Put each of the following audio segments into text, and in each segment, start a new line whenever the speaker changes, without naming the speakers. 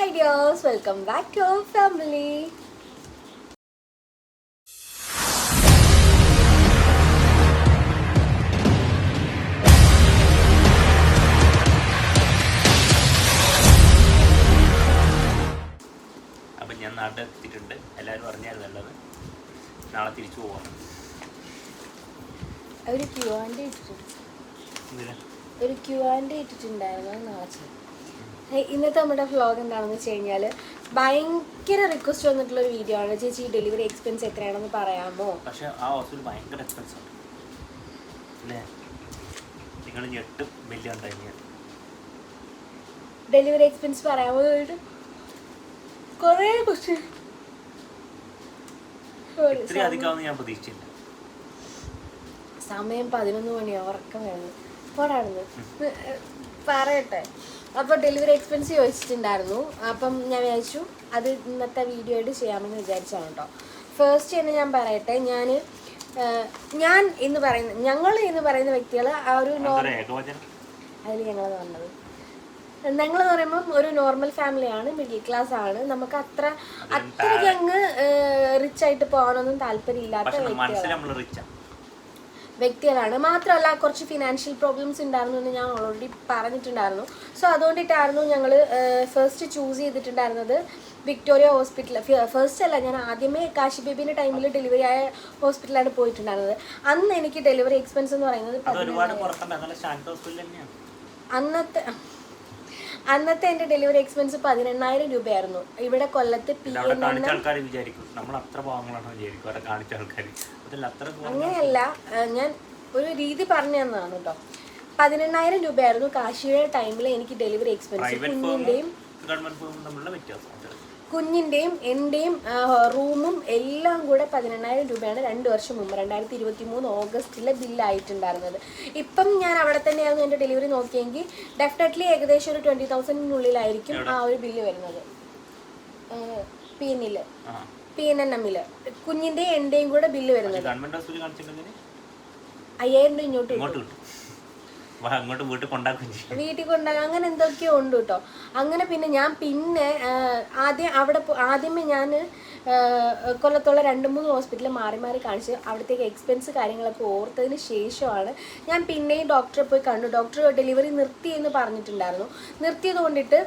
Hi dears welcome back to our family
അപ്പം ഞാൻ നാട്ടിലെത്തിയിട്ടുണ്ട് എല്ലാവരും അറിഞ്ഞായിരുന്നു നല്ലത്. നാളെ തിരിച്ചു പോവാം.
ഒരു ക്യൂ ആൻഡ് ഇട്ടിട്ടുണ്ട്. ഒരു ക്യൂ ആൻഡ് ഇട്ടിട്ടുണ്ടായിരുന്നു. നാളെ ചെയ്യും ഇന്നത്തെ നമ്മുടെ വ്ളോഗ് എന്താണെന്ന് വെച്ച് കഴിഞ്ഞാൽ ഭയങ്കര റിക്വസ്റ്റ് വന്നിട്ടുള്ള ഒരു വീഡിയോ ആണ്. ചേച്ചി ഡെലിവറി എക്സ്പെൻസ് എത്രയാണെന്ന് പറയാമോ?
പക്ഷെ ആ ഹോസ്പിറ്റൽ ഭയങ്കര എക്സ്പെൻസ് ആണ്. അല്ലേ? നിങ്ങൾ ഞെട്ടും വലിയ ഉണ്ടായി
ഡെലിവറി എക്സ്പെൻസ് പറയാമോ ചോദിച്ചിട്ട്? കുറേ ക്വസ്റ്റ്യൻ
ഇത്രയും അധികമാണെന്ന് ഞാൻ പ്രതീക്ഷിച്ചില്ല.
സമയം പതിനൊന്ന് മണിയാണ് ഉറക്കം വരുന്നു പോടാണെന്ന് പറയട്ടെ. അപ്പോൾ ഡെലിവറി എക്സ്പെൻസ് ചോദിച്ചിട്ടുണ്ടായിരുന്നു. അപ്പം ഞാൻ വിചാരിച്ചു അത് ഇന്നത്തെ വീഡിയോ ആയിട്ട് ചെയ്യാമെന്ന് വിചാരിച്ചാണ് കേട്ടോ ഫസ്റ്റ് തന്നെ ഞാൻ പറയട്ടെ ഞാൻ ഞാൻ എന്ന് പറയുന്ന ഞങ്ങൾ എന്ന് പറയുന്ന വ്യക്തികൾ ആ ഒരു അതിൽ ഞങ്ങൾ പറഞ്ഞത് ഞങ്ങൾ എന്ന് പറയുമ്പം ഒരു നോർമൽ ഫാമിലിയാണ് മിഡിൽ ക്ലാസ് ആണ്. നമുക്ക് അത്ര അത്രയ്ക്ക് അങ്ങ് റിച്ച് ആയിട്ട് പോകാനൊന്നും താല്പര്യമില്ലാത്ത വ്യക്തികളാണ്. വ്യക്തികളാണ്. മാത്രമല്ല കുറച്ച് ഫിനാൻഷ്യൽ പ്രോബ്ലംസ് ഉണ്ടായിരുന്നു എന്ന് ഞാൻ ഓൾറെഡി പറഞ്ഞിട്ടുണ്ടായിരുന്നു. സോ അതുകൊണ്ടിട്ടായിരുന്നു ഞങ്ങൾ ഫസ്റ്റ് ചൂസ് ചെയ്തിട്ടുണ്ടായിരുന്നത് വിക്ടോറിയ ഹോസ്പിറ്റൽ ഫസ്റ്റ് അല്ല ഞാൻ ആദ്യമേ കാശി ബേബിന്റെ ടൈമിൽ ഡെലിവറി ആയ ഹോസ്പിറ്റലാണ് പോയിട്ടുണ്ടായിരുന്നത്. അന്ന് എനിക്ക് ഡെലിവറി എക്സ്പെൻസ് എന്ന് പറയുന്നത് അന്നത്തെ അന്നത്തെ എന്റെ ഡെലിവറി എക്സ്പെൻസ് പതിനെണ്ണായിരം രൂപയായിരുന്നു. ഇവിടെ കൊല്ലത്ത് പി എൻ അങ്ങനെയല്ല ഞാൻ ഒരു രീതി പറഞ്ഞു തന്നതാണ് കേട്ടോ. പതിനെണ്ണായിരം രൂപയായിരുന്നു കാശിയുടെ ടൈമിൽ എനിക്ക് ഡെലിവറി എക്സ്പെൻസ്.
കുഞ്ഞിന്റെയും
കുഞ്ഞിന്റെയും എന്റെയും റൂമും എല്ലാം കൂടെ പതിനെണ്ണായിരം രൂപയാണ് രണ്ട് വർഷം മുമ്പ് രണ്ടായിരത്തി ഇരുപത്തി മൂന്ന് ഓഗസ്റ്റിലെ ബില്ലായിട്ടുണ്ടായിരുന്നത്. ഇപ്പം ഞാൻ അവിടെ തന്നെയായിരുന്നു എന്റെ ഡെലിവറി നോക്കിയെങ്കിൽ ഡെഫിനറ്റ്ലി ഏകദേശം ഒരു ട്വന്റി തൗസൻഡിനുള്ളിലായിരിക്കും ആ ഒരു ബില്ല് വരുന്നത്. പി എന്നിൽ പി എൻ എൻ എമ്മിൽ കുഞ്ഞിന്റെയും എന്റെയും കൂടെ ബില്ല് വരുന്നത്.
ഗവൺമെന്റ് കാണിച്ചിട്ടുണ്ടെങ്കിൽ
അയ്യായിരം രൂപ ഇങ്ങോട്ട്
ഇങ്ങോട്ട് കിട്ടും. വാ അങ്ങോട്ട് വീട്ടിൽ കൊണ്ടാക്കുകയും ചെയ്യും.
വീട്ടിൽ കൊണ്ടുപോകാൻ അങ്ങനെ എന്തൊക്കെയോ ഉണ്ട് കേട്ടോ. അങ്ങനെ പിന്നെ ഞാൻ പിന്നെ ആ, ആദ്യം അവിടെ പോ- ആദ്യമേ ഞാൻ കൊല്ലത്തുള്ള രണ്ട് മൂന്ന് ഹോസ്പിറ്റലിൽ മാറി മാറി കാണിച്ച് അവിടത്തേക്ക് എക്സ്പെൻസ് കാര്യങ്ങളൊക്കെ ഓർത്തതിന് ശേഷമാണ് ഞാൻ പിന്നെയും ഡോക്ടറെ പോയി കണ്ടു. ഡോക്ടർ ഡെലിവറി നിർത്തി എന്ന് പറഞ്ഞിട്ടുണ്ടായിരുന്നു. നിർത്തിയത് കൊണ്ടിട്ട്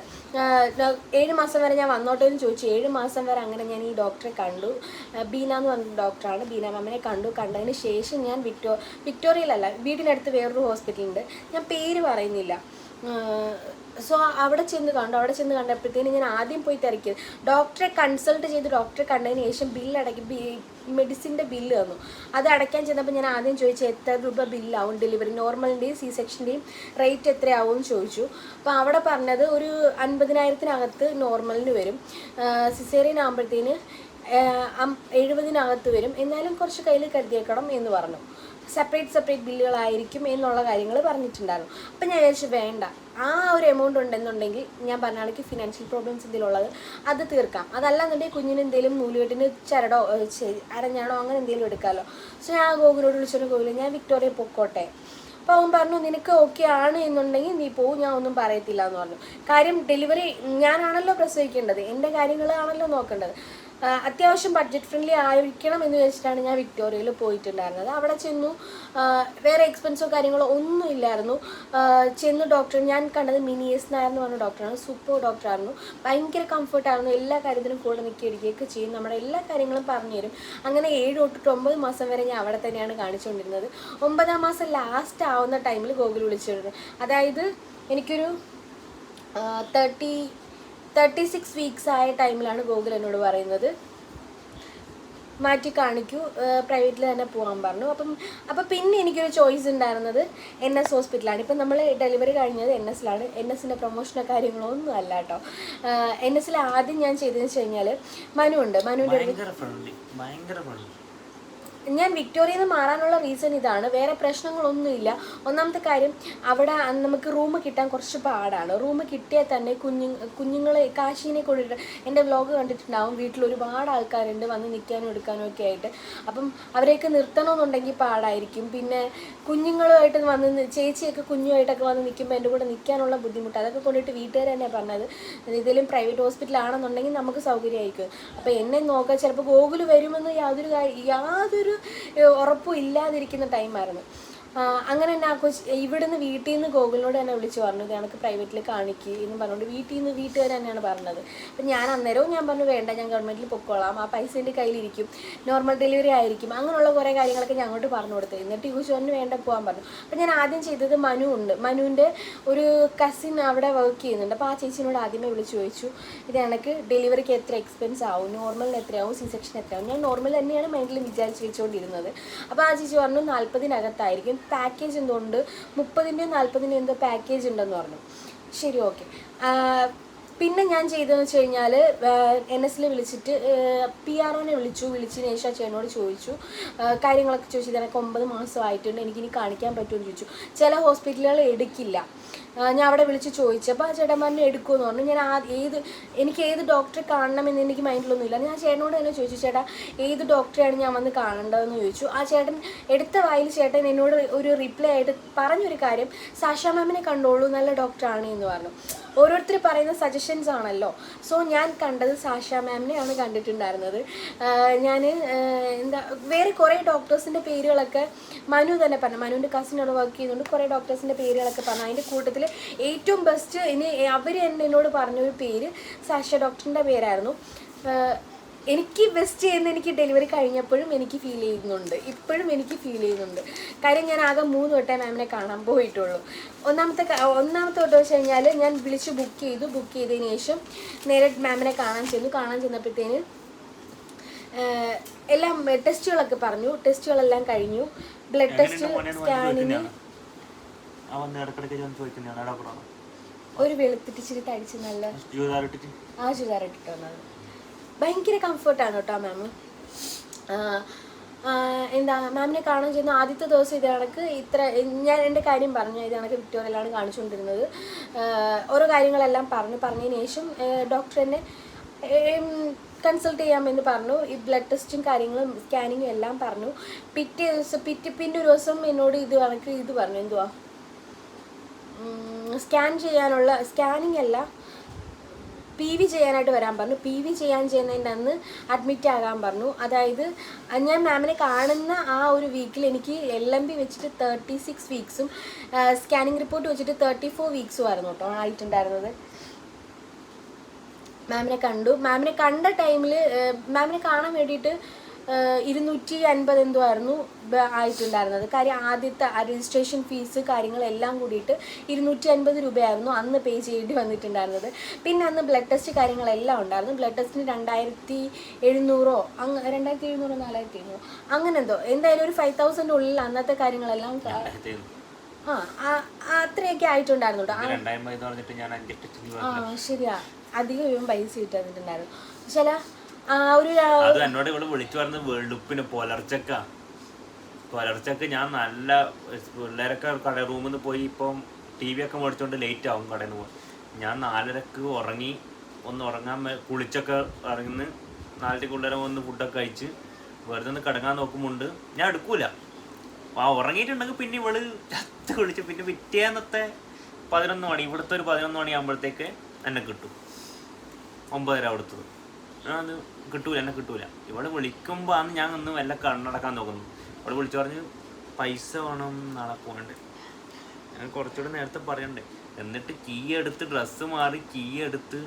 ഏഴ് മാസം വരെ ഞാൻ വന്നോട്ടെ എന്ന് ചോദിച്ചു. ഏഴ് മാസം വരെ അങ്ങനെ ഞാൻ ഈ ഡോക്ടറെ കണ്ടു. ബീന എന്ന് പറഞ്ഞ ഡോക്ടറാണ് ബീന മാമനെ കണ്ടു. കണ്ടതിന് ശേഷം ഞാൻ വിക്ടോ വിക്ടോറിയയിലല്ല വീടിനടുത്ത് വേറൊരു ഹോസ്പിറ്റലുണ്ട് ഞാൻ പേര് പറയുന്നില്ല. സോ അവിടെ ചെന്ന് കണ്ടു. അവിടെ ചെന്ന് കണ്ടപ്പോഴത്തേന് ഞാൻ ആദ്യം പോയി തിരക്കിയത്. ഡോക്ടറെ കൺസൾട്ട് ചെയ്ത് ഡോക്ടറെ കണ്ടതിന് ശേഷം ബില്ല് അടക്കി മെഡിസിന്റെ ബില്ല് തന്നു. അത് അടയ്ക്കാൻ ചെന്നപ്പോൾ ഞാൻ ആദ്യം ചോദിച്ചു എത്ര രൂപ ബില്ലാവും ഡെലിവറി നോർമലിന്റെയും സി സെക്ഷന്റെയും റേറ്റ് എത്രയാവും എന്ന് ചോദിച്ചു. അപ്പോൾ അവിടെ പറഞ്ഞത് ഒരു അൻപതിനായിരത്തിനകത്ത് നോർമലിന് വരും. സിസേറിയൻ ആകുമ്പോഴത്തേന് എഴുപതിനകത്ത് വരും. എന്നാലും കുറച്ച് കയ്യിൽ കരുതിയേക്കണം എന്ന് പറഞ്ഞു. സെപ്പറേറ്റ് സെപ്പറേറ്റ് ബില്ലുകളായിരിക്കും എന്നുള്ള കാര്യങ്ങൾ പറഞ്ഞിട്ടുണ്ടായിരുന്നു. അപ്പം ഞാൻ വിചാരിച്ചു വേണ്ട. ആ ഒരു എമൗണ്ട് ഉണ്ടെന്നുണ്ടെങ്കിൽ ഞാൻ പറഞ്ഞ ഫിനാൻഷ്യൽ പ്രോബ്ലംസ് എന്തെങ്കിലുള്ളത് അത് തീർക്കാം. അതല്ലാന്നുണ്ടെങ്കിൽ കുഞ്ഞിന് എന്തെങ്കിലും നൂലുകെട്ടിന് ചരടോ അരഞ്ഞാടോ അങ്ങനെ എന്തെങ്കിലും എടുക്കാമല്ലോ സോ ഞാൻ ഗോകുലോട് വിളിച്ചോണ്ട് ഗോകുല ഞാൻ വിക്ടോറിയ പൊക്കോട്ടെ. അപ്പോൾ അവൻ പറഞ്ഞു നിനക്ക് ഓക്കെ ആണ് എന്നുണ്ടെങ്കിൽ നീ പോവും ഞാൻ ഒന്നും പറയത്തില്ല എന്ന് പറഞ്ഞു. കാര്യം ഡെലിവറി ഞാനാണല്ലോ പ്രസവിക്കേണ്ടത്. എന്റെ കാര്യങ്ങളാണല്ലോ നോക്കേണ്ടത്. അത്യാവശ്യം ബഡ്ജറ്റ് ഫ്രണ്ട്ലി ആയിരിക്കണം എന്ന് വെച്ചിട്ടാണ് ഞാൻ വിക്ടോറിയയിൽ പോയിട്ടുണ്ടായിരുന്നത്. അവിടെ ചെന്നു വേറെ എക്സ്പെൻസോ കാര്യങ്ങളോ ഒന്നും ഇല്ലായിരുന്നു. ചെന്ന് ഡോക്ടർ ഞാൻ കണ്ടത് മിനിയസ് നായർ പറഞ്ഞ ഡോക്ടറാണ് സൂപ്പർ ഡോക്ടറായിരുന്നു ഭയങ്കര കംഫർട്ടായിരുന്നു എല്ലാ കാര്യത്തിനും കൂടെ നിൽക്കിയിരിക്കുകയൊക്കെ ചെയ്യും. നമ്മുടെ എല്ലാ കാര്യങ്ങളും പറഞ്ഞു തരും. അങ്ങനെ ഏഴ് തൊട്ടിട്ട് ഒമ്പത് മാസം വരെ ഞാൻ അവിടെ തന്നെയാണ് കാണിച്ചുകൊണ്ടിരുന്നത്. ഒമ്പതാം മാസം ലാസ്റ്റ് ആവുന്ന ടൈമിൽ ഗോകുൽ വിളിച്ചിരുന്നു. അതായത് എനിക്കൊരു തേർട്ടി തേർട്ടി സിക്സ് വീക്സ് ആയ ടൈമിലാണ് ഗോകുൽ എന്നോട് പറയുന്നത്. മാറ്റി കാണിക്കൂ. പ്രൈവറ്റിൽ തന്നെ പോകാൻ പറഞ്ഞു. അപ്പം അപ്പം പിന്നെ എനിക്കൊരു ചോയ്സ് ഉണ്ടായിരുന്നത് എൻ എസ് ഹോസ്പിറ്റലാണ് ഇപ്പം നമ്മൾ ഡെലിവറി കഴിഞ്ഞത് എൻ എസിലാണ് എൻ എസിന്റെ പ്രൊമോഷനോ കാര്യങ്ങളോ ഒന്നും അല്ല കേട്ടോ. എൻ എസിൽ ആദ്യം ഞാൻ ചെയ്തതെന്ന് വെച്ച് കഴിഞ്ഞാൽ മനു ഉണ്ട്.
മനുവിന്റെ
ഞാൻ വിക്ടോറിയയിൽ നിന്ന് മാറാനുള്ള റീസൺ ഇതാണ്. വേറെ പ്രശ്നങ്ങളൊന്നുമില്ല. ഒന്നാമത്തെ കാര്യം അവിടെ നമുക്ക് റൂം കിട്ടാൻ കുറച്ച് പാടാണ്. റൂം കിട്ടിയാൽ തന്നെ കുഞ്ഞു കുഞ്ഞുങ്ങളെ കാശീനെ കൊണ്ടിട്ട് എന്റെ വ്ലോഗ് കണ്ടിട്ടുണ്ടാവും. വീട്ടിൽ ഒരുപാട് ആൾക്കാരുണ്ട് വന്ന് നിൽക്കാനും എടുക്കാനും ഒക്കെ ആയിട്ട്. അപ്പം അവരെയൊക്കെ നിർത്തണമെന്നുണ്ടെങ്കിൽ പാടായിരിക്കും. പിന്നെ കുഞ്ഞുങ്ങളുമായിട്ട് വന്ന് ചേച്ചിയൊക്കെ കുഞ്ഞുമായിട്ടൊക്കെ വന്ന് നിൽക്കുമ്പോൾ എന്റെ കൂടെ നിൽക്കാനുള്ള ബുദ്ധിമുട്ട് അതൊക്കെ കൊണ്ടിട്ട് വീട്ടുകാർ തന്നെ പറഞ്ഞത്. ഏതെങ്കിലും പ്രൈവറ്റ് ഹോസ്പിറ്റലാണെന്നുണ്ടെങ്കിൽ നമുക്ക് സൗകര്യമായിരിക്കും. അപ്പോൾ എന്നെ നോക്കാൻ ചിലപ്പോൾ ഗോകുൽ വരുമെന്ന് യാതൊരു യാതൊരു ഉറപ്പും ഇല്ലാതിരിക്കുന്ന ടൈമായിരുന്നു അങ്ങനെ തന്നെ ആ കൊച്ച് ഇവിടുന്ന് വീട്ടിൽ നിന്ന് ഗോകുലിനോട് തന്നെ വിളിച്ച് പറഞ്ഞു കണക്ക് പ്രൈവറ്റിൽ കാണിക്കുക എന്ന് പറഞ്ഞുകൊണ്ട് വീട്ടിൽ നിന്ന് വീട്ടുകാർ തന്നെയാണ് പറഞ്ഞത്. അപ്പം ഞാൻ അന്നേരവും ഞാൻ പറഞ്ഞു വേണ്ട ഞാൻ ഗവൺമെന്റിൽ പൊക്കോളാം ആ പൈസ എന്റെ കയ്യിലിരിക്കും നോർമൽ ഡെലിവറി ആയിരിക്കും അങ്ങനെയുള്ള കുറേ കാര്യങ്ങളൊക്കെ ഞാൻ അങ്ങോട്ട് പറഞ്ഞു കൊടുത്തു. എന്നിട്ട് യൂസുവിന് വേണ്ട പോകാൻ പറഞ്ഞു. അപ്പം ഞാൻ ആദ്യം ചെയ്തത് മനു ഉണ്ട്. മനുവിന്റെ ഒരു കസിൻ അവിടെ വർക്ക് ചെയ്യുന്നുണ്ട്. അപ്പോൾ ആ ചേച്ചിനോട് ആദ്യമേ വിളിച്ച് ചോദിച്ചു ഇത് എനിക്ക് ഡെലിവറിക്ക് എത്ര എക്സ്പെൻസ് ആവും നോർമലിന് എത്രയാവും സി സെക്ഷൻ എത്രയാവും? ഞാൻ നോർമൽ തന്നെയാണ് മൈൻഡിൽ വിചാരിച്ച് വെച്ചുകൊണ്ടിരുന്നത് അപ്പോൾ ആ ചേച്ചി പറഞ്ഞു നാൽപ്പതിനകത്തായിരിക്കും പാക്കേജ് എന്തുകൊണ്ട് മുപ്പതിന്റെയും നാൽപ്പതിന്റെയും എന്തോ പാക്കേജ് ഉണ്ടെന്ന് പറഞ്ഞു. ശരി ഓക്കെ പിന്നെ ഞാൻ ചെയ്തതെന്ന് വെച്ച് കഴിഞ്ഞാൽ എൻ എസിൽ വിളിച്ചിട്ട് പി ആർ ഒനെ വിളിച്ചു. വിളിച്ചതിന് ശേഷം ചേട്ടനോട് ചോദിച്ചു. കാര്യങ്ങളൊക്കെ ചോദിച്ചു. ഇതിനൊക്കെ ഒമ്പത് മാസമായിട്ടുണ്ട് എനിക്കിനി കാണിക്കാൻ പറ്റുമെന്ന് ചോദിച്ചു. ചില ഹോസ്പിറ്റലുകൾ എടുക്കില്ല. ഞാൻ അവിടെ വിളിച്ച് ചോദിച്ചപ്പോൾ ആ ചേട്ടന്മാരനെ എടുക്കുമെന്ന് പറഞ്ഞു. ഞാൻ ആ ഏത് എനിക്ക് ഏത് ഡോക്ടറെ കാണണം എന്ന് എനിക്ക് മൈൻഡിലൊന്നുമില്ല. ഞാൻ ചേട്ടനോട് തന്നെ ചോദിച്ചു ചേട്ടാ ഏത് ഡോക്ടറെയാണ് ഞാൻ വന്ന് കാണേണ്ടതെന്ന് ചോദിച്ചു. ആ ചേട്ടൻ എടുത്ത വായിൽ ചേട്ടൻ എന്നോട് ഒരു റിപ്ലൈ ആയിട്ട് പറഞ്ഞൊരു കാര്യം സാഷ മാമിനെ കണ്ടോളൂ നല്ല ഡോക്ടറാണ് എന്ന് പറഞ്ഞു. ഓരോരുത്തർ പറയുന്ന സജഷൻസ് ആണല്ലോ. സോ ഞാൻ കണ്ടത് സാഷ മാമിനെയാണ് കണ്ടിട്ടുണ്ടായിരുന്നത്. ഞാൻ എന്താ വേറെ കുറേ ഡോക്ടേഴ്സിന്റെ പേരുകളൊക്കെ മനു തന്നെ പറഞ്ഞു. മനുവിന്റെ കസിനോട് വർക്ക് ചെയ്യുന്നുണ്ട്. കുറേ ഡോക്ടേഴ്സിന്റെ പേരുകളൊക്കെ പറഞ്ഞു. അതിന്റെ കൂട്ടത്തിൽ ഏറ്റവും ബെസ്റ്റ് ഇനി അവർ തന്നെ എന്നോട് പറഞ്ഞൊരു പേര് സാഷ ഡോക്ടറിന്റെ പേരായിരുന്നു. എനിക്ക് ബെസ്റ്റ് ചെയ്യുന്ന എനിക്ക് ഡെലിവറി കഴിഞ്ഞപ്പോഴും എനിക്ക് ഫീൽ ചെയ്യുന്നുണ്ട്. ഇപ്പോഴും എനിക്ക് ഫീൽ ചെയ്യുന്നുണ്ട്. കാര്യം ഞാൻ ആകെ മൂന്ന് വട്ടം മാമിനെ കാണാൻ പോയിട്ടുള്ളൂ. ഒന്നാമത്തെ ഒന്നാമത്തെ വട്ടം വെച്ച് കഴിഞ്ഞാൽ ഞാൻ വിളിച്ച് ബുക്ക് ചെയ്തു. ബുക്ക് ചെയ്തതിന് ശേഷം നേരെ മാമിനെ കാണാൻ ചെന്നു. കാണാൻ ചെന്നപ്പോഴത്തേന് എല്ലാം ടെസ്റ്റുകളൊക്കെ പറഞ്ഞു. ടെസ്റ്റുകളെല്ലാം കഴിഞ്ഞു. ബ്ലഡ് ടെസ്റ്റ് സ്കാനിങ്
അവൻ ഇടക്കിടക്ക് ചെന്ന് ചോദിക്കുന്നതാണ്. ഇടപെടാണ്
ഒരു വെളുത്തിട്ടിച്ചിരി തടിച്ച് നല്ല
ചുരിദാറിട്ടിട്ട്
ആ ചുരിദാർ ഇട്ടിട്ട് വന്നത്. ഭയങ്കര കംഫർട്ടാണ് കേട്ടോ മാം എന്താ മാമിനെ കാണാൻ ചെന്ന ആദ്യത്തെ ദിവസം ഇത് കണക്ക് ഇത്ര ഞാൻ എന്റെ കാര്യം പറഞ്ഞു ഇത് കണക്ക് വിക്ടോറിയയിലാണ് കാണിച്ചുകൊണ്ടിരുന്നത്. ഓരോ കാര്യങ്ങളെല്ലാം പറഞ്ഞു പറഞ്ഞതിന് ശേഷം ഡോക്ടർ എന്നെ കൺസൾട്ട് ചെയ്യാമെന്ന് പറഞ്ഞു. ഈ ബ്ലഡ് ടെസ്റ്റും കാര്യങ്ങളും സ്കാനിങ്ങും എല്ലാം പറഞ്ഞു. പിറ്റേ ദിവസം പിറ്റേ പിന്നെ ഒരു ദിവസം എന്നോട് ഇത് കണക്ക് ഇത് പറഞ്ഞു. എന്തുവാ? സ്കാൻ ചെയ്യാനുള്ള സ്കാനിങ് അല്ല പി വി ചെയ്യാനായിട്ട് വരാൻ പറഞ്ഞു. പി വി ചെയ്യാൻ ചെയ്യുന്നതിന്റെ അന്ന് അഡ്മിറ്റ് ആകാൻ പറഞ്ഞു. അതായത് ഞാൻ മാമിനെ കാണുന്ന ആ ഒരു വീക്കിൽ എനിക്ക് എൽ എം ബി വെച്ചിട്ട് തേർട്ടി സിക്സ് വീക്സും സ്കാനിങ് റിപ്പോർട്ട് വെച്ചിട്ട് തേർട്ടി ഫോർ വീക്സും ആയിരുന്നു കേട്ടോ ആയിട്ടുണ്ടായിരുന്നത്. മാമിനെ കണ്ടു. മാമിനെ കണ്ട ടൈമിൽ മാമിനെ കാണാൻ വേണ്ടിയിട്ട് ഇരുന്നൂറ്റി അൻപത് എന്തോ ആയിരുന്നു ആയിട്ടുണ്ടായിരുന്നത്. കാര്യം ആദ്യത്തെ രജിസ്ട്രേഷൻ ഫീസ് കാര്യങ്ങളെല്ലാം കൂടിയിട്ട് ഇരുന്നൂറ്റി അൻപത് രൂപയായിരുന്നു അന്ന് പേ ചെയ്യേണ്ടി വന്നിട്ടുണ്ടായിരുന്നത്. പിന്നെ അന്ന് ബ്ലഡ് ടെസ്റ്റ് കാര്യങ്ങളെല്ലാം ഉണ്ടായിരുന്നു. ബ്ലഡ് ടെസ്റ്റിന് രണ്ടായിരത്തി എഴുന്നൂറോ അങ്ങ് രണ്ടായിരത്തി എഴുന്നൂറോ നാലായിരത്തി എഴുന്നൂറോ അങ്ങനെ എന്തോ. എന്തായാലും ഒരു ഫൈവ് തൗസൻഡ് ഉള്ളിൽ അന്നത്തെ കാര്യങ്ങളെല്ലാം ആ അത്രയൊക്കെ ആയിട്ടുണ്ടായിരുന്നു കേട്ടോ ആ ശരിയാ. അധികം പൈസ ഇട്ട് തന്നിട്ടുണ്ടായിരുന്നു. ചില
അത് എന്നോട് ഇവിടെ വിളിച്ചു പറഞ്ഞത് വെളുപ്പിന് പുലർച്ചക്ക. പുലർച്ചക്ക് ഞാൻ നല്ല പിള്ളേരൊക്കെ കട റൂമിൽ നിന്ന് പോയി ഇപ്പം ടി വി ഒക്കെ മേടിച്ചോണ്ട് ലേറ്റ് ആവും കടയിൽ നിന്ന് പോയി ഞാൻ നാലരക്ക് ഉറങ്ങി ഒന്ന് ഉറങ്ങാൻ കുളിച്ചൊക്കെ ഇറങ്ങുന്ന നാലരക്ക് പിള്ളേരെ ഒന്ന് ഫുഡൊക്കെ കഴിച്ച് വെറുതെ ഒന്ന് കിടങ്ങാൻ നോക്കുമ്പോണ്ട്. ഞാൻ എടുക്കൂല. ആ ഉറങ്ങിയിട്ടുണ്ടെങ്കിൽ പിന്നെ ഇവൾ ചത്ത് കുളിച്ച് പിന്നെ പിറ്റേന്നത്തെ പതിനൊന്ന് മണി ഇവിടുത്തെ ഒരു പതിനൊന്ന് മണി ആകുമ്പോഴത്തേക്ക് എന്നെ കിട്ടും. ഒമ്പതര അവിടുത്തത്. അത് കിട്ടൂല എന്നെ കിട്ടൂല. ഇവിടെ വിളിക്കുമ്പോൾ ആണ് ഞാൻ ഒന്ന് വല്ല കണ്ണടക്കാൻ നോക്കുന്നു. ഇവിടെ വിളിച്ചു പറഞ്ഞ് പൈസ വേണം നാളെ പോകണ്ടേ. ഞാൻ കുറച്ചുകൂടെ നേരത്തെ പറയണ്ടേ. എന്നിട്ട് കീ എടുത്ത് ഡ്രസ്സ് മാറി കീ എടുത്ത്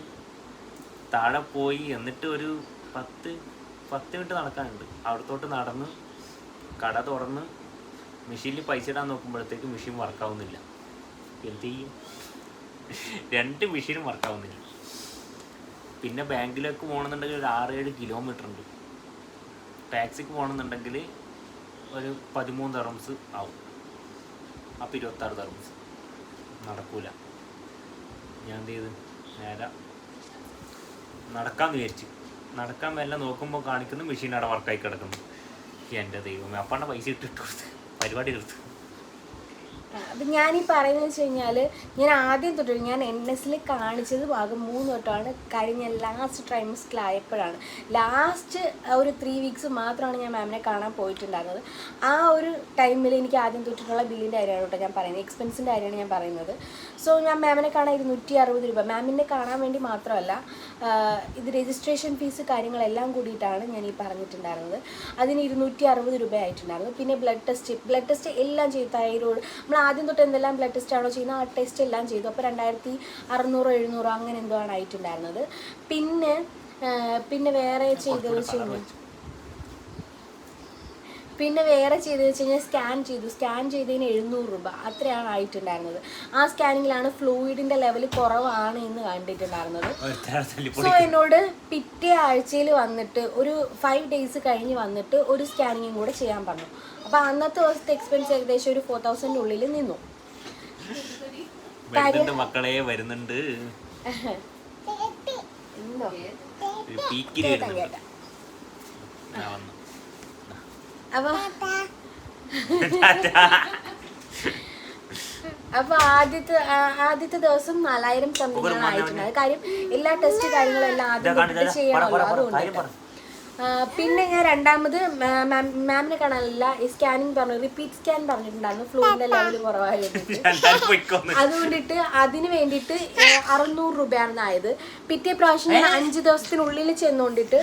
താഴെ പോയി എന്നിട്ട് ഒരു പത്ത് പത്ത് മിനിറ്റ് നടക്കാനുണ്ട്. അവിടത്തോട്ട് നടന്ന് കട തുറന്ന് മെഷീനിൽ പൈസ ഇടാൻ നോക്കുമ്പോഴത്തേക്ക് മെഷീൻ വർക്കാവുന്നില്ല എന്ത് ചെയ്യും? രണ്ട് മെഷീനും വർക്കാവുന്നില്ല പിന്നെ ബാങ്കിലേക്ക് പോകണമെന്നുണ്ടെങ്കിൽ ഒരു ആറേഴ് കിലോമീറ്റർ ഉണ്ട്. ടാക്സിക്ക് പോകണമെന്നുണ്ടെങ്കിൽ ഒരു പതിമൂന്ന് തെറംസ് ആവും. അപ്പം ഇരുപത്താറ് തെറംസ് നടക്കൂല. ഞാൻ എന്ത് ചെയ്ത്? നേരെ നടക്കാൻ വിചാരിച്ചു. നടക്കാൻ വല്ല നോക്കുമ്പോൾ കാണിക്കുന്നു മെഷീൻ അവിടെ വർക്കായി കിടക്കുന്നു. എന്റെ ദൈവമേ അപ്പാണ്ട് പൈസ ഇട്ടിട്ട് കൊടുത്ത്. പരിപാടി എടുത്തു
അപ്പം ഞാൻ ഈ പറയുന്നത് വെച്ച് കഴിഞ്ഞാൽ ഞാൻ ആദ്യം തൊട്ട് ഞാൻ എൻ എസിൽ കാണിച്ചത് ഭാഗം മൂന്ന് തൊട്ടാണ് കഴിഞ്ഞ ലാസ്റ്റ് ട്രൈമിസ്റ്റിലായപ്പോഴാണ് ലാസ്റ്റ് ഒരു ത്രീ വീക്സ് മാത്രമാണ് ഞാൻ മാമിനെ കാണാൻ പോയിട്ടുണ്ടായിരുന്നത്. ആ ഒരു ടൈമിൽ എനിക്ക് ആദ്യം തൊട്ടിട്ടുള്ള ബില്ലിന്റെ കാര്യമാണ് കേട്ടോ ഞാൻ പറയുന്നത്. എക്സ്പെൻസിന്റെ കാര്യമാണ് ഞാൻ പറയുന്നത്. സോ ഞാൻ മാമിനെ കാണാൻ ഇരുന്നൂറ്റി അറുപത് രൂപ മാമിനെ കാണാൻ വേണ്ടി മാത്രമല്ല ഇത് രജിസ്ട്രേഷൻ ഫീസ് കാര്യങ്ങളെല്ലാം കൂടിയിട്ടാണ് ഞാൻ ഈ പറഞ്ഞിട്ടുണ്ടായിരുന്നത്. അതിന് ഇരുന്നൂറ്റി അറുപത് രൂപ ആയിട്ടുണ്ടായിരുന്നു പിന്നെ ബ്ലഡ് ടെസ്റ്റ് ബ്ലഡ് ടെസ്റ്റ് എല്ലാം ചെയ്ത്. തൈറോയ്ഡ് നമ്മൾ ആദ്യം തൊട്ട് എന്തെല്ലാം ബ്ലഡ് ടെസ്റ്റ് ആണോ ചെയ്യുന്നത് ആ ടെസ്റ്റ് എല്ലാം ചെയ്തു. അപ്പോൾ രണ്ടായിരത്തി അറുന്നൂറോ എഴുന്നൂറോ അങ്ങനെ എന്തോ ആണ് ആയിട്ടുണ്ടായിരുന്നത്. പിന്നെ പിന്നെ വേറെ ചെയ്തത് വെച്ച് കഴിഞ്ഞാൽ പിന്നെ വേറെ ചെയ്ത് വെച്ച് കഴിഞ്ഞാൽ സ്കാൻ ചെയ്തു. സ്കാൻ ചെയ്തതിന് എഴുന്നൂറ് രൂപ. അത്രയാണ് ആയിട്ടുണ്ടായിരുന്നത്. ആ സ്കാനിങ്ങിലാണ് ഫ്ലൂയിഡിന്റെ ലെവൽ കുറവാണ് എന്ന് കണ്ടിട്ടുണ്ടായിരുന്നത്. സോ എന്നോട് പിറ്റേ ആഴ്ചയിൽ വന്നിട്ട് ഒരു ഫൈവ് ഡേയ്സ് കഴിഞ്ഞ് വന്നിട്ട് ഒരു സ്കാനിങ്ങും കൂടെ ചെയ്യാൻ പറഞ്ഞു. അപ്പോൾ അന്നത്തെ ദിവസത്തെ എക്സ്പെൻസ് ഏകദേശം ഒരു ഫോർ തൗസൻഡ് ഉള്ളിൽ നിന്നു.
മക്കളെ വരുന്നുണ്ട്.
അപ്പൊ ആദ്യത്തെ ആദ്യത്തെ ദിവസം നാലായിരം സംതിങ് ആയിട്ടുണ്ട് കാര്യം എല്ലാ ടെസ്റ്റ് കാര്യങ്ങളും എല്ലാം ആദ്യം ചെയ്യണമല്ലോ അതുകൊണ്ടിട്ട് ആ, പിന്നെ ഞാൻ രണ്ടാമത് മാമിനെ കാണാനല്ല ഈ സ്കാനിങ് പറഞ്ഞു റിപ്പീറ്റ് സ്കാൻ പറഞ്ഞിട്ടുണ്ടായിരുന്നു. ഫ്ലൂവിന്റെ ലെവൽ കുറവായിരുന്നു. അതുകൊണ്ടിട്ട് അതിന് വേണ്ടിയിട്ട് അറുന്നൂറ് രൂപയാണ് ആയത്. പിറ്റേ പ്രാവശ്യം ഞാൻ അഞ്ച് ദിവസത്തിനുള്ളിൽ ചെന്നുകൊണ്ടിട്ട്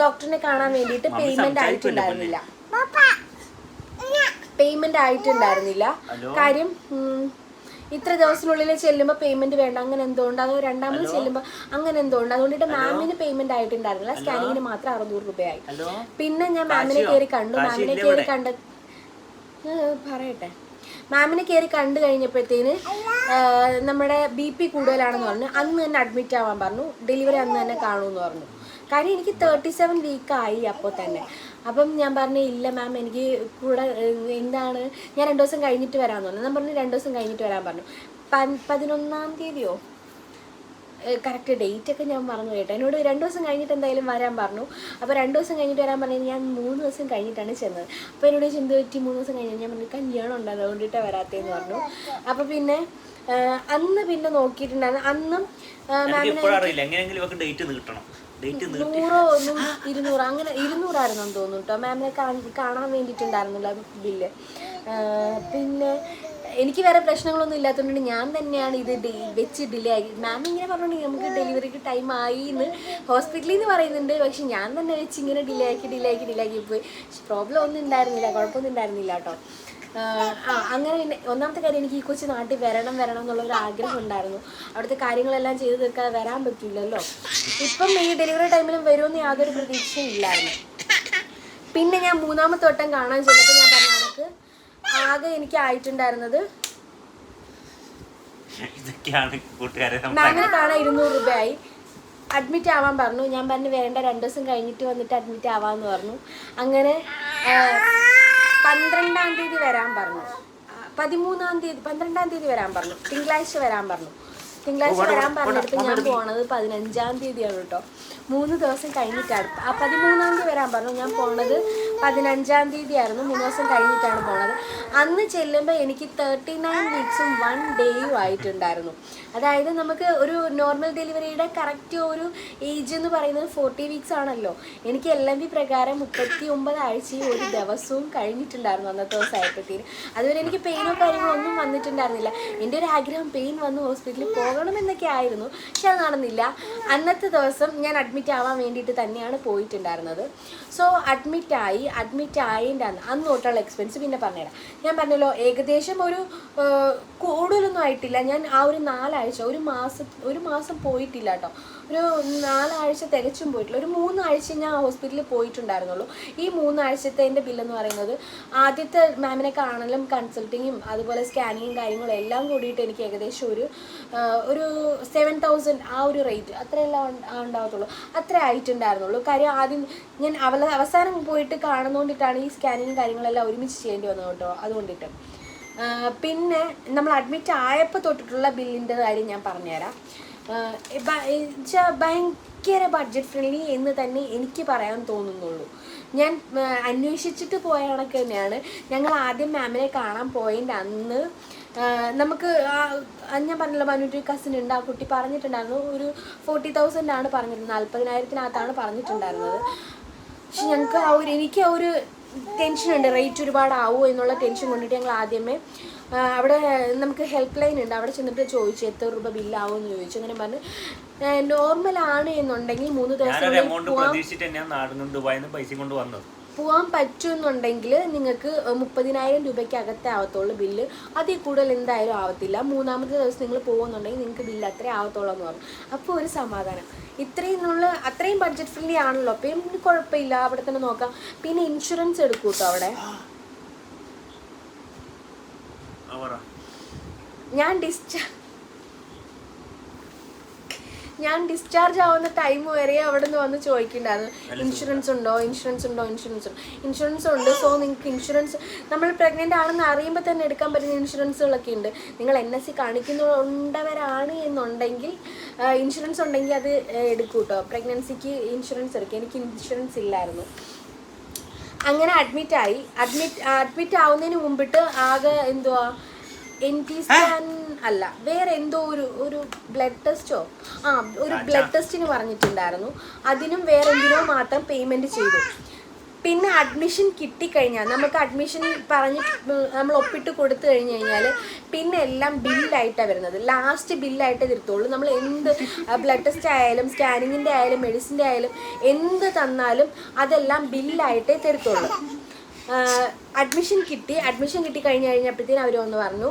ഡോക്ടറിനെ കാണാൻ വേണ്ടിയിട്ട് പേയ്മെന്റ് ആയിട്ടുണ്ടായിരുന്നില്ല. പേയ്മെന്റ് ആയിട്ടുണ്ടായിരുന്നില്ല? കാര്യം ഇത്ര ദിവസത്തിനുള്ളിൽ ചെല്ലുമ്പോൾ പേയ്മെന്റ് വേണ്ട. അങ്ങനെ എന്തുകൊണ്ട് അതോ രണ്ടാമത് ചെല്ലുമ്പോൾ അങ്ങനെ എന്തുകൊണ്ട് അതുകൊണ്ടിട്ട് മാമിന് പേയ്മെന്റ് ആയിട്ടുണ്ടായിരുന്നില്ല. സ്കാനിങ്ങിന് മാത്രം അറുന്നൂറ് രൂപയായി. പിന്നെ ഞാൻ മാമിനെ? കയറി കണ്ടു. മാമിനെ കയറി? കണ്ട പറയട്ടെ. മാമിനെ കയറി കണ്ടു കഴിഞ്ഞപ്പോഴത്തേന് നമ്മുടെ ബി പി കൂടുതലാണെന്ന് പറഞ്ഞു. അന്ന് തന്നെ അഡ്മിറ്റ് ആവാൻ പറഞ്ഞു. ഡെലിവറി അന്ന് തന്നെ കാണുമെന്ന് പറഞ്ഞു. കാര്യം എനിക്ക് തേർട്ടി സെവൻ വീക്കായി അപ്പോൾ തന്നെ. അപ്പം ഞാൻ പറഞ്ഞു ഇല്ല മാം എനിക്ക് കൂടെ എന്താണ്? ഞാൻ രണ്ട് ദിവസം കഴിഞ്ഞിട്ട് വരാമെന്ന് പറഞ്ഞു. ഞാൻ പറഞ്ഞു രണ്ട് ദിവസം കഴിഞ്ഞിട്ട് വരാൻ പറഞ്ഞു. പതിനൊന്നാം തീയതിയോ? കറക്റ്റ് ഡേറ്റ് ഒക്കെ ഞാൻ പറഞ്ഞു കേട്ടോ. എന്നോട് രണ്ട് ദിവസം കഴിഞ്ഞിട്ട് എന്തായാലും വരാൻ പറഞ്ഞു. അപ്പോൾ രണ്ട് ദിവസം കഴിഞ്ഞിട്ട് വരാൻ പറഞ്ഞു ഞാൻ മൂന്ന് ദിവസം കഴിഞ്ഞിട്ടാണ് ചെന്നത്. അപ്പോൾ എന്നോട് ചിന്ത പറ്റി? മൂന്ന് ദിവസം കഴിഞ്ഞ് ഞാൻ പറഞ്ഞു കല്യാണം ഉണ്ട് അതുകൊണ്ടിട്ടാണ് വരാത്തതെന്ന് പറഞ്ഞു. അപ്പോൾ പിന്നെ അന്ന് പിന്നെ നോക്കിയിട്ടുണ്ടായിരുന്നു. അന്നും
മാമിനെ ഡേറ്റ്
നൂറോ നൂ- ഇരുന്നൂറ് അങ്ങനെ ഇരുന്നൂറായിരുന്നെന്ന് തോന്നുന്നു കേട്ടോ മാമിനെ കാണ്- കാണാൻ വേണ്ടിയിട്ടുണ്ടായിരുന്നില്ല ബില്ല്. പിന്നെ എനിക്ക് വേറെ പ്രശ്നങ്ങളൊന്നും ഇല്ലാത്തതുകൊണ്ട് ഞാൻ തന്നെയാണ് ഇത് വെച്ച് ഡിലേ ആയി മാം ഇങ്ങനെ പറഞ്ഞിട്ടുണ്ടെങ്കിൽ നമുക്ക് ഡെലിവറിക്ക് ടൈം ആയി എന്ന് ഹോസ്പിറ്റലിൽ നിന്ന് പറയുന്നുണ്ട്. പക്ഷെ ഞാൻ തന്നെ വെച്ച് ഇങ്ങനെ ഡിലേ ആക്കി ഡിലേ ആക്കി ഡിലേ ആക്കി പോയി. പ്രോബ്ലം ഒന്നും ഉണ്ടായിരുന്നില്ല കുഴപ്പമൊന്നും ഉണ്ടായിരുന്നില്ല കേട്ടോ ആ അങ്ങനെ പിന്നെ ഒന്നാമത്തെ കാര്യം എനിക്ക് ഈ കൊച്ചു നാട്ടിൽ വരണം വരണം എന്നുള്ള ഒരു ആഗ്രഹം ഉണ്ടായിരുന്നു. അവിടുത്തെ കാര്യങ്ങളെല്ലാം ചെയ്തു തീർക്കാതെ വരാൻ പറ്റില്ലല്ലോ. ഇപ്പം ഈ ഡെലിവറി ടൈമിലും വരുമെന്ന് യാതൊരു പ്രതീക്ഷയും ഇല്ലായിരുന്നു. പിന്നെ ഞാൻ മൂന്നാമത്തെ വട്ടം കാണാൻ ചെന്നപ്പോൾ ഞാൻ പറഞ്ഞ കണക്ക് ആകെ എനിക്ക് ആയിട്ടുണ്ടായിരുന്നത്
അങ്ങനെ
മാമിനെ കാണാൻ ഇരുന്നൂറ് രൂപയായി. അഡ്മിറ്റ് ആവാൻ പറഞ്ഞു. ഞാൻ പറഞ്ഞു വേണ്ട രണ്ട് ദിവസം കഴിഞ്ഞിട്ട് വന്നിട്ട് അഡ്മിറ്റ് ആവാന്ന് പറഞ്ഞു. അങ്ങനെ പന്ത്രണ്ടാം തീയതി വരാൻ പറഞ്ഞു. പതിമൂന്നാം തീയതി പന്ത്രണ്ടാം തീയതി വരാൻ പറഞ്ഞു. തിങ്കളാഴ്ച വരാൻ പറഞ്ഞു. തിങ്കളാഴ്ച വരാൻ പറഞ്ഞിട്ട് ഞാൻ പോണത് പതിനഞ്ചാം തീയതിയാണ് കേട്ടോ. മൂന്ന് ദിവസം കഴിഞ്ഞിട്ടാണ്. ആ പതിമൂന്നാം തീയതി വരാൻ പറഞ്ഞു. ഞാൻ പോണത് പതിനഞ്ചാം തീയതി ആയിരുന്നു മൂന്ന് ദിവസം കഴിഞ്ഞിട്ടാണ് പോണത്. അന്ന് ചെല്ലുമ്പോൾ എനിക്ക് തേർട്ടി നയൻ വീക്സും വൺ ഡേയും ആയിട്ടുണ്ടായിരുന്നു. അതായത് നമുക്ക് ഒരു നോർമൽ ഡെലിവറിയുടെ കറക്റ്റ് ഒരു ഏജ് എന്ന് പറയുന്നത് ഫോർട്ടി വീക്സ് ആണല്ലോ. എനിക്ക് എൽ എം ബി പ്രകാരം മുപ്പത്തി ഒമ്പത് ആഴ്ചയും ഒരു ദിവസവും കഴിഞ്ഞിട്ടുണ്ടായിരുന്നു അന്നത്തെ ദിവസം ആയപ്പോഴത്തേന് അതുവരെ എനിക്ക് പെയിനോ കാര്യങ്ങളോ ഒന്നും വന്നിട്ടുണ്ടായിരുന്നില്ല. എന്റെ ഒരു ആഗ്രഹം പെയിൻ വന്ന് ഹോസ്പിറ്റലിൽ പോകണമെന്നൊക്കെ ആയിരുന്നു. പക്ഷെ അത് നടന്നില്ല. അന്നത്തെ ദിവസം ഞാൻ അഡ്മിറ്റ് ആവാൻ വേണ്ടിയിട്ട് തന്നെയാണ് പോയിട്ടുണ്ടായിരുന്നത്. സോ അഡ്മിറ്റായി അഡ്മിറ്റ് ആയിട്ടാണ് അന്ന് തൊട്ടുള്ള എക്സ്പെൻസ് പിന്നെ പറഞ്ഞുതരാം ഞാൻ പറഞ്ഞല്ലോ ഏകദേശം ഒരു കൂടുതലൊന്നും ആയിട്ടില്ല. ഞാൻ ആ ഒരു നാലാഴ്ച ഒരു മാസം ഒരു മാസം പോയിട്ടില്ല കേട്ടോ ഒരു നാലാഴ്ച തികച്ചും പോയിട്ടില്ല. ഒരു മൂന്നാഴ്ച ഞാൻ ഹോസ്പിറ്റലിൽ പോയിട്ടുണ്ടായിരുന്നുള്ളൂ. ഈ മൂന്നാഴ്ചത്തെ എന്റെ ബില്ലെന്ന് പറയുന്നത് ആദ്യത്തെ മാമിനെ കാണലും കൺസൾട്ടിങ്ങും അതുപോലെ സ്കാനിങ്ങും കാര്യങ്ങളും എല്ലാം കൂടിയിട്ട് എനിക്ക് ഏകദേശം ഒരു ഒരു സെവൻ തൗസൻഡ് ആ ഒരു റേറ്റ് അത്രയെല്ലാം ഉണ്ടാകത്തുള്ളൂ അത്ര ആയിട്ടുണ്ടായിരുന്നുള്ളൂ. കാര്യം ആദ്യം ഞാൻ അവ അവസാനം പോയിട്ട് കാണുന്നതുകൊണ്ടിട്ടാണ് ഈ സ്കാനിങ്ങും കാര്യങ്ങളെല്ലാം ഒരുമിച്ച് ചെയ്യേണ്ടി വന്നത് കേട്ടോ. അതുകൊണ്ടിട്ട്. പിന്നെ നമ്മൾ അഡ്മിറ്റ് ആയപ്പോൾ തൊട്ടിട്ടുള്ള ബില്ലിന്റെ കാര്യം ഞാൻ പറഞ്ഞുതരാം. ഭയങ്കര ബഡ്ജറ്റ് ഫ്രണ്ട്ലി എന്ന് തന്നെ എനിക്ക് പറയാൻ തോന്നുന്നുള്ളൂ. ഞാൻ അന്വേഷിച്ചിട്ട് പോയ കണക്ക് തന്നെയാണ്. ഞങ്ങൾ ആദ്യം മാമിനെ കാണാൻ പോയിന്റെ അന്ന്. നമുക്ക് ഞാൻ പറഞ്ഞല്ലോ മനുട്ടി കസിൻ ഉണ്ട്. ആ കുട്ടി പറഞ്ഞിട്ടുണ്ടായിരുന്നു. ഒരു ഫോർട്ടി തൗസൻഡ് ആണ് പറഞ്ഞിരുന്നത്. നാൽപ്പതിനായിരത്തിനകത്താണ് പറഞ്ഞിട്ടുണ്ടായിരുന്നത്. പക്ഷെ ഞങ്ങൾക്ക് ആ ഒരു എനിക്ക് ആ ഒരു ടെൻഷൻ ഉണ്ട്. റേറ്റ് ഒരുപാട് ആവുമോ എന്നുള്ള ടെൻഷൻ കൊണ്ടിട്ട് ഞങ്ങൾ ആദ്യമേ അവിടെ നമുക്ക് ഹെൽപ്പ് ലൈൻ ഉണ്ട്. അവിടെ ചെന്നിട്ട് ചോദിച്ചു എത്ര രൂപ ബില്ലാവും എന്ന് ചോദിച്ചു. അങ്ങനെ പറഞ്ഞ് നോർമൽ ആണ് എന്നുണ്ടെങ്കിൽ മൂന്ന് ദിവസം
പൈസ കൊണ്ട് വന്നത്.
പോകാൻ പറ്റുമെന്നുണ്ടെങ്കിൽ നിങ്ങൾക്ക് മുപ്പതിനായിരം രൂപയ്ക്ക് അകത്തെ ആവത്തുള്ളൂ ബില്ല് അതിൽ കൂടുതൽ എന്തായാലും ആവത്തില്ല. മൂന്നാമത്തെ ദിവസം നിങ്ങൾ പോകുന്നുണ്ടെങ്കിൽ നിങ്ങൾക്ക് ബില്ല് അത്രേ ആവത്തുള്ളൂ എന്ന് പറഞ്ഞു. അപ്പോൾ ഒരു സമാധാനം. ഇത്രയും നമ്മൾ അത്രയും ബഡ്ജറ്റ് ഫ്രണ്ട്ലി ആണല്ലോ. അപ്പം പിന്നെ കുഴപ്പമില്ല. അവിടെ തന്നെ നോക്കാം. പിന്നെ ഇൻഷുറൻസ് എടുക്കൂട്ടോ കേട്ടോ അവിടെ. ഞാൻ ഡിസ്ചാർജ് ഞാൻ ഡിസ്ചാർജ് ആവുന്ന ടൈം വരെ അവിടെ നിന്ന് വന്ന് ചോദിക്കണ്ടായിരുന്നു. ഇൻഷുറൻസ് ഉണ്ടോ? ഇൻഷുറൻസ് ഉണ്ടോ? ഇൻഷുറൻസ് ഉണ്ടോ? ഇൻഷുറൻസ് ഉണ്ട്. സോ നിങ്ങൾക്ക് ഇൻഷുറൻസ് നമ്മൾ പ്രഗ്നന്റ് ആണെന്ന് അറിയുമ്പോൾ തന്നെ എടുക്കാൻ പറ്റുന്ന ഇൻഷുറൻസുകളൊക്കെ ഉണ്ട്. നിങ്ങൾ എൻ എസ് സി കാണിക്കുന്നുണ്ടവരാണ് എന്നുണ്ടെങ്കിൽ ഇൻഷുറൻസ് ഉണ്ടെങ്കിൽ അത് എടുക്കൂട്ടോ എടുക്കൂ കേട്ടോ പ്രഗ്നൻസിക്ക് ഇൻഷുറൻസ് എടുക്കുക എനിക്ക് ഇൻഷുറൻസ് ഇല്ലായിരുന്നു. അങ്ങനെ അഡ്മിറ്റ് ആയി. അഡ്മിറ്റ് അഡ്മിറ്റ് ആവുന്നതിന് മുമ്പിട്ട് ആകെ എന്തുവാ? എൻ ടി സ്കാൻ അല്ല വേറെ എന്തോ ഒരു ഒരു ബ്ലഡ് ടെസ്റ്റോ ആ ഒരു ബ്ലഡ് ടെസ്റ്റിന് പറഞ്ഞിട്ടുണ്ടായിരുന്നു. അതിനും വേറെ എന്തിനോ മാത്രം പേയ്മെന്റ് ചെയ്തു. പിന്നെ അഡ്മിഷൻ കിട്ടിക്കഴിഞ്ഞാൽ നമുക്ക് അഡ്മിഷൻ പറഞ്ഞ് നമ്മൾ ഒപ്പിട്ട് കൊടുത്തു കഴിഞ്ഞ് കഴിഞ്ഞാൽ പിന്നെ എല്ലാം ബില്ലായിട്ടാണ് വരുന്നത്. ലാസ്റ്റ് ബില്ലായിട്ടേ തീർത്തുള്ളൂ. നമ്മൾ എന്ത് ബ്ലഡ് ടെസ്റ്റ് ആയാലും സ്കാനിങ്ങിന്റെ ആയാലും മെഡിസിന്റെ ആയാലും എന്ത് തന്നാലും അതെല്ലാം ബില്ലായിട്ടേ തീർത്തുള്ളൂ. അഡ്മിഷൻ കിട്ടി. അഡ്മിഷൻ കിട്ടി കഴിഞ്ഞ് കഴിഞ്ഞപ്പോഴത്തേനും അവർ ഒന്ന് പറഞ്ഞു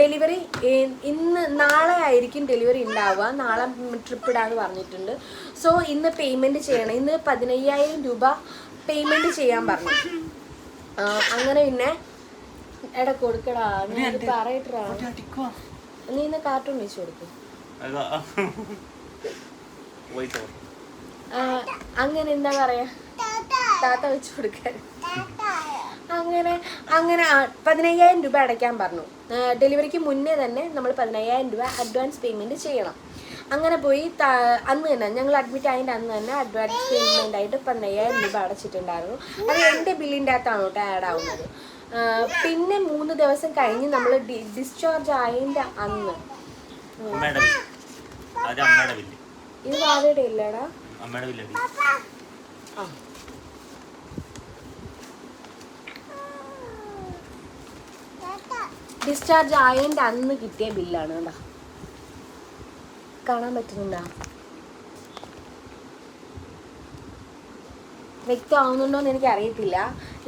ഡെലിവറി ഇന്ന് നാളെ ആയിരിക്കും ഡെലിവറി ഉണ്ടാവുക. നാളെ ട്രിപ്പ് ഇടാന്ന് പറഞ്ഞിട്ടുണ്ട്. സോ ഇന്ന് പേയ്മെന്റ് ചെയ്യണം. ഇന്ന് പതിനയ്യായിരം രൂപ പേയ്മെന്റ് ചെയ്യാൻ പറഞ്ഞു. അങ്ങനെ പിന്നെ എടാ കൊടുക്കടാ നീ ഇത് പറയട്ടാ നീ ഇന്ന് കാർട്ടൂൺ വെച്ച് കൊടുക്കും. അങ്ങനെ എന്താ പറയാ? താത്ത വെച്ച് കൊടുക്കാൻ. അങ്ങനെ അങ്ങനെ പതിനയ്യായിരം രൂപ അടയ്ക്കാൻ പറഞ്ഞു. ഡെലിവറിക്ക് മുന്നേ തന്നെ നമ്മൾ പതിനയ്യായിരം രൂപ അഡ്വാൻസ് പേയ്മെന്റ് ചെയ്യണം. അങ്ങനെ പോയി അന്ന് തന്നെ ഞങ്ങൾ അഡ്മിറ്റ് ആയതിന്റെ അന്ന് തന്നെ അഡ്വാൻസ് പേയ്മെന്റ് ആയിട്ട് പതിനയ്യായിരം രൂപ അടച്ചിട്ടുണ്ടായിരുന്നു. അത് എന്റെ ബില്ലിന്റെ അകത്താണ് കേട്ടോ ആഡ് ആവുന്നത്. പിന്നെ മൂന്ന് ദിവസം കഴിഞ്ഞ് നമ്മൾ ഡിസ്ചാർജ് ആയതിന്റെ അന്ന്. ഇത് വാതയുടെ ഇല്ലടാ ആ. ഡിസ്ചാർജ് ആയതിന്റെ അന്ന് കിട്ടിയ ബില്ലാണ് കേട്ടോ. കാണാൻ പറ്റുന്നുണ്ടോ? വ്യക്തമാവുന്നുണ്ടോ എന്ന് എനിക്ക് അറിയത്തില്ല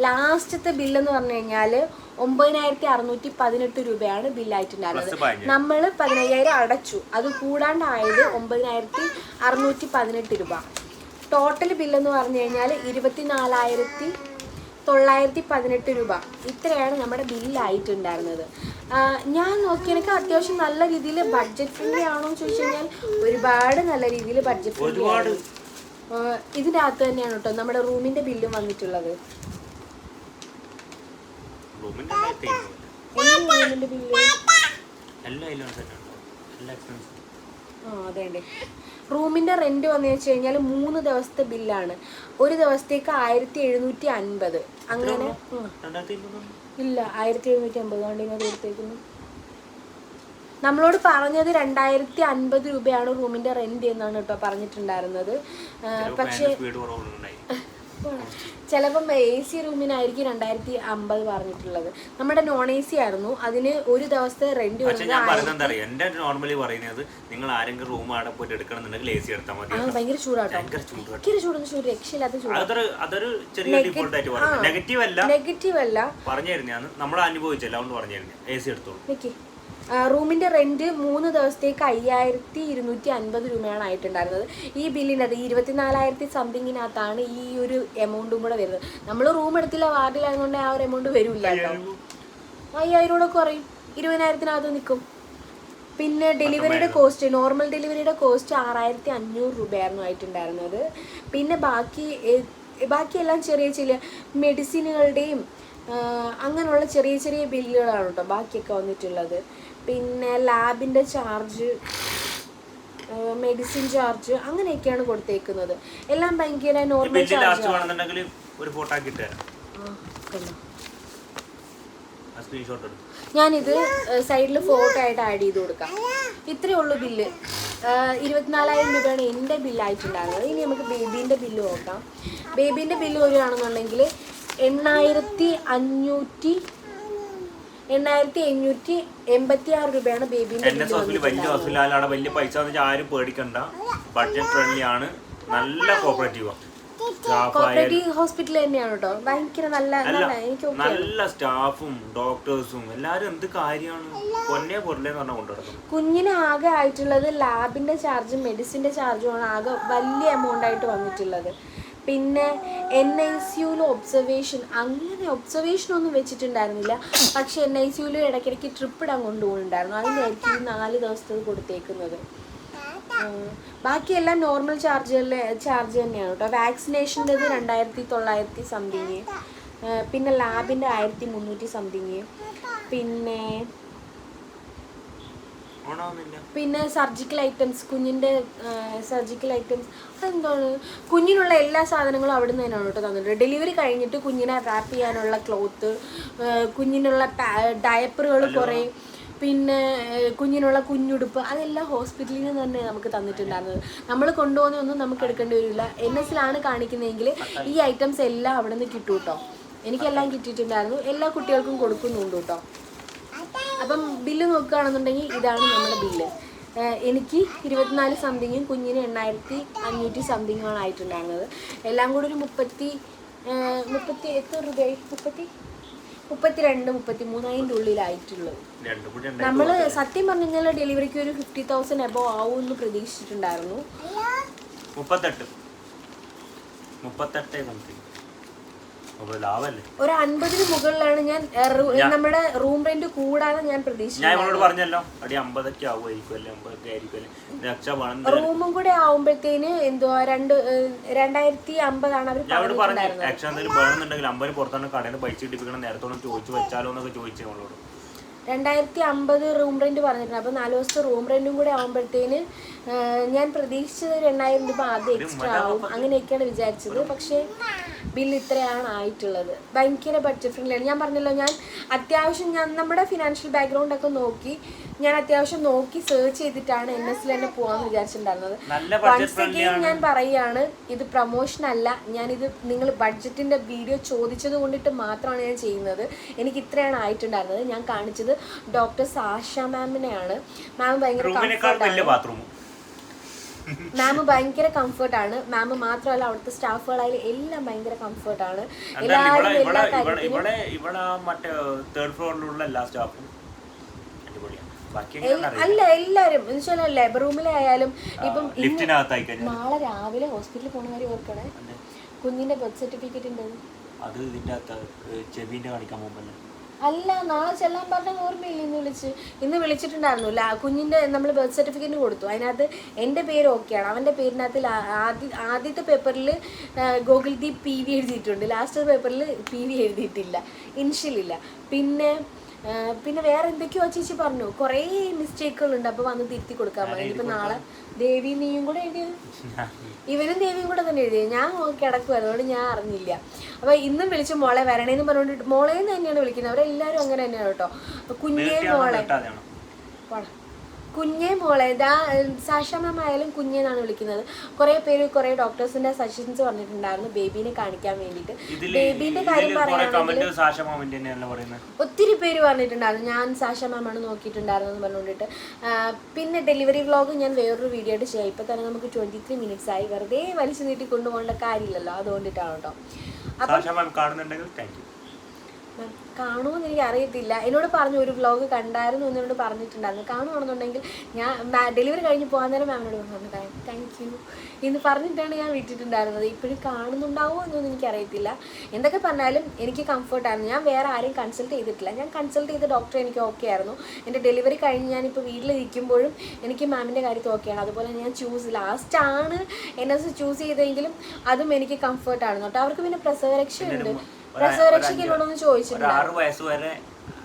ലാസ്റ്റത്തെ ബില്ലെന്ന് പറഞ്ഞു കഴിഞ്ഞാൽ ഒമ്പതിനായിരത്തി അറുന്നൂറ്റി പതിനെട്ട് രൂപയാണ് ബില്ലായിട്ടുണ്ടായിരുന്നത് നമ്മൾ പതിനയ്യായിരം അടച്ചു. അത് കൂടാണ്ടായത് ഒമ്പതിനായിരത്തി അറുന്നൂറ്റി പതിനെട്ട് രൂപ ടോട്ടൽ ബില്ലെന്ന് പറഞ്ഞു കഴിഞ്ഞാൽ ഇരുപത്തിനാലായിരത്തി തൊള്ളായിരത്തി പതിനെട്ട് രൂപ. ഇത്രയാണ് നമ്മുടെ ബില്ലായിട്ടുണ്ടായിരുന്നത്. ഞാൻ നോക്കി എനിക്ക് അത്യാവശ്യം നല്ല രീതിയിൽ ബഡ്ജറ്റ് ഫ്രണ്ട്ലി ആണോ എന്ന് ചോദിച്ചു കഴിഞ്ഞാൽ ഒരുപാട് നല്ല രീതിയിൽ ബഡ്ജറ്റ് ഫ്രണ്ട്ലി. ആണ് ഇതിനകത്ത് തന്നെയാണ് കേട്ടോ നമ്മുടെ റൂമിന്റെ ബില്ലും വന്നിട്ടുള്ളത്.
റൂമിന്റെ
ബില്ല്? ആ അതെ. റൂമിന്റെ റെന്റ് വന്നു വെച്ച് കഴിഞ്ഞാൽ മൂന്ന് ദിവസത്തെ ബില്ലാണ്. ഒരു ദിവസത്തേക്ക് ആയിരത്തി എഴുന്നൂറ്റി അൻപത്. അങ്ങനെ ഇല്ല ആയിരത്തി എഴുന്നൂറ്റി അമ്പത് കണ്ടിങ്ങനെ തീർത്തേക്കുന്നു നമ്മളോട് പറഞ്ഞത് രണ്ടായിരത്തി അൻപത് രൂപയാണ് റൂമിന്റെ റെന്റ് എന്നാണ് കേട്ടോ പറഞ്ഞിട്ടുണ്ടായിരുന്നത്. പക്ഷേ ചിലപ്പം എ സി റൂമിനായിരിക്കും രണ്ടായിരത്തി അമ്പത് പറഞ്ഞിട്ടുള്ളത്. നമ്മുടെ നോൺ എ സി ആയിരുന്നു. അതിന് ഒരു ദിവസത്തെ റെന്റ്
ഞാൻ പറയുന്നത് എന്താ അറിയാം? എന്റെ നോർമലി പറയുന്നത് നിങ്ങൾ ആരെങ്കിലും റൂം അവിടെ പോയിട്ട് എടുക്കണമെന്നുണ്ടെങ്കിൽ എ സി എടുത്താൽ മതി
ആ ഭയങ്കര ചൂടാട്ടോ
ഭയങ്കര ചൂട്
ഭയങ്കര ചൂടെന്ന് ചൂട് രക്ഷയില്ലാത്ത ചൂട്.
അതൊരു അതൊരു ചെറിയ ഡിഫോൾട്ട് ആയിട്ട് പറഞ്ഞു നെഗറ്റീവ് അല്ല.
നെഗറ്റീവ് അല്ല.
പറഞ്ഞു തരുന്നതാണ് നമ്മൾ അനുഭവിച്ചല്ല? അതുകൊണ്ട് പറഞ്ഞു തരുന്നത് എ സി എടുത്തോളൂ
റൂമിന്റെ റെന്റ് മൂന്ന് ദിവസത്തേക്ക് അയ്യായിരത്തി ഇരുന്നൂറ്റി അൻപത് രൂപയാണ് ആയിട്ടുണ്ടായിരുന്നത്. ഈ ബില്ലിനകത്ത് ഈ ഇരുപത്തിനാലായിരത്തി സംതിങ്ങിനകത്താണ് ഈ ഒരു എമൗണ്ടും കൂടെ വരുന്നത്. നമ്മൾ റൂം എടുത്തില്ല വാർഡിലായതുകൊണ്ട് ആ ഒരു എമൗണ്ട് വരില്ല കേട്ടോ. അയ്യായിരം കൂടെ കുറയും. ഇരുപതിനായിരത്തിനകത്ത് നിൽക്കും. പിന്നെ ഡെലിവറിയുടെ കോസ്റ്റ് നോർമൽ ഡെലിവറിയുടെ കോസ്റ്റ് ആറായിരത്തി അഞ്ഞൂറ് രൂപയായിരുന്നു ആയിട്ടുണ്ടായിരുന്നത്. പിന്നെ ബാക്കി ബാക്കിയെല്ലാം ചെറിയ ചെറിയ മെഡിസിനുകളുടെയും അങ്ങനെയുള്ള ചെറിയ ചെറിയ ബില്ലുകളാണ് കേട്ടോ ബാക്കിയൊക്കെ വന്നിട്ടുള്ളത്. പിന്നെ ലാബിന്റെ ചാർജ് മെഡിസിൻ ചാർജ് അങ്ങനെയൊക്കെയാണ് കൊടുത്തേക്കുന്നത്. എല്ലാം ഭയങ്കര നോർമൽ ചാർജ്
വേണമെന്നുണ്ടെങ്കിൽ ഒരു ഫോട്ടോ ആക്കി ഇട്ട് തരാം. ആ സ്ക്രീൻഷോട്ട് എടുത്തു?
ഞാനിത് സൈഡിൽ ഫോട്ടോ ആയിട്ട് ആഡ് ചെയ്ത് കൊടുക്കാം. ഇത്രയേ ഉള്ളൂ ബില്ല് ഇരുപത്തിനാലായിരം രൂപയാണ് എന്റെ ബില്ലായിട്ടുണ്ടായിരുന്നത് ഇനി നമുക്ക് ബേബീന്റെ ബില്ല് നോക്കാം. ബേബീന്റെ ബില്ല് വരികയാണെന്നുണ്ടെങ്കിൽ എണ്ണായിരത്തി അഞ്ഞൂറ്റി എണ്ണായിരത്തി എണ്ണൂറ്റി എൺപത്തി ആറ് രൂപയാണ് ബേബിന്റെ
എൻ എസ് ഹോസ്പിറ്റൽ വലിയ ഹോസ്പിറ്റലാണ് വലിയ പൈസ എന്ന് വെച്ചാൽ ആരും പേടിക്കണ്ട. ബഡ്ജറ്റ് ഫ്രണ്ട്ലി ആണ്. നല്ല കോപ്പറേറ്റീവാണ്
കോപ്പറേറ്റീവ് ഹോസ്പിറ്റൽ തന്നെയാണ് കേട്ടോ ഭയങ്കര നല്ല എനിക്ക്
നല്ല സ്റ്റാഫും ഡോക്ടേഴ്സും എല്ലാരും എന്ത് കാര്യമാണ്? പൊന്നെ പൊരുളേന്ന് പറഞ്ഞാൽ കൊണ്ടു നടക്കുന്നത്
കുഞ്ഞിന് ആകെ ആയിട്ടുള്ളത് ലാബിന്റെ ചാർജും മെഡിസിന്റെ ചാർജും ആണ് ആകെ വലിയ എമൗണ്ട് ആയിട്ട് വന്നിട്ടുള്ളത്. പിന്നെ എൻ ഐ സിയുയിൽ ഒബ്സർവേഷൻ അങ്ങനെ ഒബ്സർവേഷൻ ഒന്നും വെച്ചിട്ടുണ്ടായിരുന്നില്ല. പക്ഷെ എൻ ഐ സിയുയിൽ ഇടയ്ക്കിടയ്ക്ക് ട്രിപ്പ് ഇടാൻ കൊണ്ടുപോകുന്നുണ്ടായിരുന്നു. അതിനായിരിക്കും ഈ നാല് ദിവസത്തേക്ക് കൊടുത്തേക്കുന്നത്. ബാക്കിയെല്ലാം നോർമൽ ചാർജുകളിലെ ചാർജ് തന്നെയാണ് കേട്ടോ. വാക്സിനേഷന്റെത് രണ്ടായിരത്തി തൊള്ളായിരത്തി സംതിങ് പിന്നെ ലാബിന്റെ ആയിരത്തി മുന്നൂറ്റി സംതിങ് പിന്നെ പിന്നെ സർജിക്കൽ ഐറ്റംസ് കുഞ്ഞിന്റെ സർജിക്കൽ ഐറ്റംസ് അതെന്താണ്? കുഞ്ഞിനുള്ള എല്ലാ സാധനങ്ങളും അവിടെ നിന്ന് തന്നെയാണ് കേട്ടോ തന്നിട്ടുണ്ട് ഡെലിവറി കഴിഞ്ഞിട്ട് കുഞ്ഞിനെ റാപ്പ് ചെയ്യാനുള്ള ക്ലോത്ത് കുഞ്ഞിനുള്ള ഡയപ്പറുകൾ കുറേ പിന്നെ കുഞ്ഞിനുള്ള കുഞ്ഞുടുപ്പ് അതെല്ലാം ഹോസ്പിറ്റലിൽ നിന്ന് തന്നെ നമുക്ക് തന്നിട്ടുണ്ടായിരുന്നത്. നമ്മൾ കൊണ്ടുപോകുന്നതൊന്നും നമുക്ക് എടുക്കേണ്ടി വരില്ല. എൻ എസിലാണ് കാണിക്കുന്നതെങ്കിൽ ഈ ഐറ്റംസ് എല്ലാം അവിടെ നിന്ന് കിട്ടും കേട്ടോ എനിക്കെല്ലാം കിട്ടിയിട്ടുണ്ടായിരുന്നു. എല്ലാ കുട്ടികൾക്കും കൊടുക്കുന്നുണ്ട് കേട്ടോ. അപ്പം ബില്ല് നോക്കുകയാണെന്നുണ്ടെങ്കിൽ ഇതാണ് നമ്മുടെ ബില്ല്. എനിക്ക് ഇരുപത്തിനാല് സംതിങ്ങും കുഞ്ഞിന് എണ്ണായിരത്തി അഞ്ഞൂറ്റി സംതിങ്ങുമാണ് ആയിട്ടുണ്ടായിരുന്നത്. എല്ലാം കൂടി ഒരു മുപ്പത്തി മുപ്പത്തി എത്ര രൂപയായി? മുപ്പത്തി? മുപ്പത്തി രണ്ട് മുപ്പത്തി മൂന്നായിരം ഉള്ളിലായിട്ടുള്ളത് നമ്മൾ സത്യം പറഞ്ഞു കഴിഞ്ഞാൽ ഡെലിവറിക്ക് ഒരു ഫിഫ്റ്റി തൗസൻഡ് എബോ ആവും എന്ന് പ്രതീക്ഷിച്ചിട്ടുണ്ടായിരുന്നു.
മുപ്പത്തെട്ട്. മുപ്പത്തെട്ടേ സംതിങ്.
ഒരു അൻപതിന് മുകളിലാണ് ഞാൻ നമ്മുടെ റൂം റെന്റ് കൂടാതെ ഞാൻ
ഞാൻ
പ്രതീക്ഷിച്ചത്
ഇവളോട് പറഞ്ഞല്ലോ അടി അമ്പതൊക്കെ ആവുമായിരിക്കും അല്ലേ അമ്പതൊക്കെ ആയിരിക്കും അല്ലേ? രക്ഷ വേണം
റൂമും കൂടെ ആവുമ്പോഴത്തേന് എന്തുവാ രണ്ട് രണ്ടായിരത്തി അമ്പതാണ് അവർ
ഞാൻ ഇവിടെ പറഞ്ഞു രക്ഷ എന്തെങ്കിലും വേണമെന്നുണ്ടെങ്കിൽ അമ്പതിന് പുറത്താണ് കടയിൽ പൈസ ഇട്ടിപ്പിക്കണം നേരത്തോളം ചോദിച്ചു വെച്ചാലോ എന്നൊക്കെ ചോദിച്ചു നമ്മളോട്
രണ്ടായിരത്തി അമ്പത് റൂം റെന്റ് പറഞ്ഞിട്ടുണ്ട്. അപ്പോൾ നാല് ദിവസത്തെ റൂം റെന്റും കൂടെ ആവുമ്പോഴത്തേന് ഞാൻ പ്രതീക്ഷിച്ചത് രണ്ടായിരം രൂപ ആദ്യം എക്സ്ട്രാ ആവും. അങ്ങനെയൊക്കെയാണ് വിചാരിച്ചത്. പക്ഷേ ബില്ല് ഇത്രയാണ് ആയിട്ടുള്ളത്. ഭയങ്കര ബഡ്ജറ്റ് ഫ്രണ്ട്ലിയാണ് ഞാൻ പറഞ്ഞല്ലോ ഞാൻ അത്യാവശ്യം ഞാൻ നമ്മുടെ ഫിനാൻഷ്യൽ ബാക്ക്ഗ്രൗണ്ട് ഒക്കെ നോക്കി ഞാൻ അത്യാവശ്യം നോക്കി സെർച്ച് ചെയ്തിട്ടാണ് എൻ എസ് തന്നെ പോകാമെന്ന് വിചാരിച്ചിട്ടുണ്ടായിരുന്നത്. വൺസ് അഗെയിൻ ഞാൻ പറയുകയാണ് ഇത് പ്രൊമോഷൻ അല്ല. ഞാനിത് നിങ്ങൾ ബഡ്ജറ്റിന്റെ വീഡിയോ ചോദിച്ചത് കൊണ്ടിട്ട് മാത്രമാണ് ഞാൻ ചെയ്യുന്നത്. എനിക്ക് ഇത്രയാണ് ആയിട്ടുണ്ടായിരുന്നത്. ഞാൻ കാണിച്ചത് ഡോക്ടർ സാഷ മാമിനെയാണ് മാം ഭയങ്കര
കംഫർട്ടാണ്
മാം ഭയങ്കര കംഫർട്ടാണ് മാം മാത്രമല്ല അവിടുത്തെ സ്റ്റാഫുകളായാലും എല്ലാം ഭയങ്കര കംഫർട്ടാണ് എല്ലാവരും
ഇവിടെ
എല്ലാ
ഇവിടെ
കാര്യത്തിനും
ഇവിടെ ഇവിടെ ആ മറ്റേ തേർഡ് ഫ്ലോറിലുള്ള എല്ലാ സ്റ്റാഫും അടിപൊളിയാണ് ബാക്കി എങ്ങനെയാണെന്ന് അറിയില്ല.
അല്ല എല്ലാരും എന്ന് വെച്ചാൽ ലേബർ റൂമിലായാലും ഇപ്പം നാളെ രാവിലെ ഹോസ്പിറ്റലിൽ പോണ കാര്യം ഓർക്കണേ. കുഞ്ഞിന്റെ ബർത്ത് സർട്ടിഫിക്കറ്റ് ഉണ്ട്.
അത് ഇതിന്റെ അകത്ത് ചെവിന്റെ കാണിക്കാൻ പോകുമ്പോൾ
അല്ല നാളെ ചെല്ലാൻ പറഞ്ഞ ഓർമ്മയില്ല ഇന്ന് വിളിച്ച്? ഇന്ന് വിളിച്ചിട്ടുണ്ടായിരുന്നു. അല്ല കുഞ്ഞിന്റെ നമ്മൾ ബർത്ത് സർട്ടിഫിക്കറ്റ് കൊടുത്തു. അതിനകത്ത് എന്റെ പേര് ഓക്കെയാണ് അവന്റെ പേരിനകത്ത് ആദ്യ ആദ്യത്തെ പേപ്പറിൽ ഗോകുൽദീപ് പി വി എഴുതിയിട്ടുണ്ട്. ലാസ്റ്റ് പേപ്പറിൽ പി വി എഴുതിയിട്ടില്ല. ഇൻഷ്യലില്ല പിന്നെ പിന്നെ വേറെ എന്തൊക്കെയോ ചേച്ചി പറഞ്ഞു. കുറേ മിസ്റ്റേക്കുകളുണ്ട് അപ്പൊ വന്ന് തിരുത്തി കൊടുക്കാൻ ഇനിയിപ്പോൾ നാളെ ദേവി നീയും കൂടെ എഴുതിയത് ഇവനും ദേവിയും കൂടെ തന്നെ എഴുതിയത് ഞാൻ കിടക്കുമായിരുന്നു അതുകൊണ്ട് ഞാൻ അറിഞ്ഞില്ല. അപ്പൊ ഇന്നും വിളിച്ച് മോളെ വരണേന്ന് പറഞ്ഞുകൊണ്ട് മോളേന്ന് തന്നെയാണ് വിളിക്കുന്നത്. അവരെല്ലാരും അങ്ങനെ തന്നെയാണ് കേട്ടോ. കുഞ്ഞേ മോളെ. പോടാ. കുഞ്ഞേ മോളെ ദാ സാഷ മാം ആയാലും കുഞ്ഞേന്നാണ് വിളിക്കുന്നത്. കുറേ പേര് കുറേ ഡോക്ടേഴ്സിന്റെ സജഷൻസ് പറഞ്ഞിട്ടുണ്ടായിരുന്നു ബേബീനെ കാണിക്കാൻ വേണ്ടിയിട്ട്. ബേബിന്റെ കാര്യം പറയുകയാണെങ്കിൽ
പറയുന്നത്.
ഒത്തിരി പേര് പറഞ്ഞിട്ടുണ്ടായിരുന്നു. ഞാൻ സാഷ മാമാണ് നോക്കിയിട്ടുണ്ടായിരുന്നു എന്ന് പറഞ്ഞുകൊണ്ടിട്ട്. പിന്നെ ഡെലിവറി വ്ലോഗ് ഞാൻ വേറൊരു വീഡിയോ ആയിട്ട് ചെയ്യാം. ഇപ്പം തന്നെ നമുക്ക് ട്വന്റി ത്രീ മിനിറ്റ്സ് ആയി. വെറുതെ വലിച്ചു നീട്ടി കൊണ്ടുപോകേണ്ട കാര്യമില്ലല്ലോ. അതുകൊണ്ടിട്ടാണ് കേട്ടോ.
അപ്പം കാണുന്നുണ്ടെങ്കിൽ താങ്ക് യു
മാം, കാണുമെന്ന് എനിക്ക് അറിയത്തില്ല. എന്നോട് പറഞ്ഞു ഒരു വ്ളോഗ് കണ്ടായിരുന്നു എന്ന് എന്നോട് പറഞ്ഞിട്ടുണ്ടായിരുന്നു. കാണുവാണെന്നുണ്ടെങ്കിൽ ഞാൻ ഡെലിവറി കഴിഞ്ഞ് പോകാൻ നേരം മാമിനോട് പറഞ്ഞു. താങ്ക് യു എന്ന് പറഞ്ഞിട്ടാണ് ഞാൻ വിട്ടിട്ടുണ്ടായിരുന്നത്. ഇപ്പോഴും കാണുന്നുണ്ടാവുമോ എന്നൊന്നും എനിക്കറിയത്തില്ല എന്തൊക്കെ പറഞ്ഞാലും എനിക്ക് കംഫർട്ടായിരുന്നു ഞാൻ വേറെ ആരെയും കൺസൾട്ട് ചെയ്തിട്ടില്ല. ഞാൻ കൺസൾട്ട് ചെയ്ത ഡോക്ടർ എനിക്ക് ഓക്കെ ആയിരുന്നു. എന്റെ ഡെലിവറി കഴിഞ്ഞ് ഞാനിപ്പോൾ വീട്ടിലിരിക്കുമ്പോഴും എനിക്ക് മാമിന്റെ കാര്യത്തിൽ ഓക്കെയാണ് അതുപോലെ ഞാൻ ചൂസ് ലാസ്റ്റ് ആണ് എസ് ചൂസ് ചെയ്തെങ്കിലും അതും എനിക്ക് കംഫർട്ടാണ് കേട്ടോ. അവർക്ക് പിന്നെ പ്രസവരക്ഷയുണ്ട്.
ഒരു ആറ് വയസ്സ് വരെ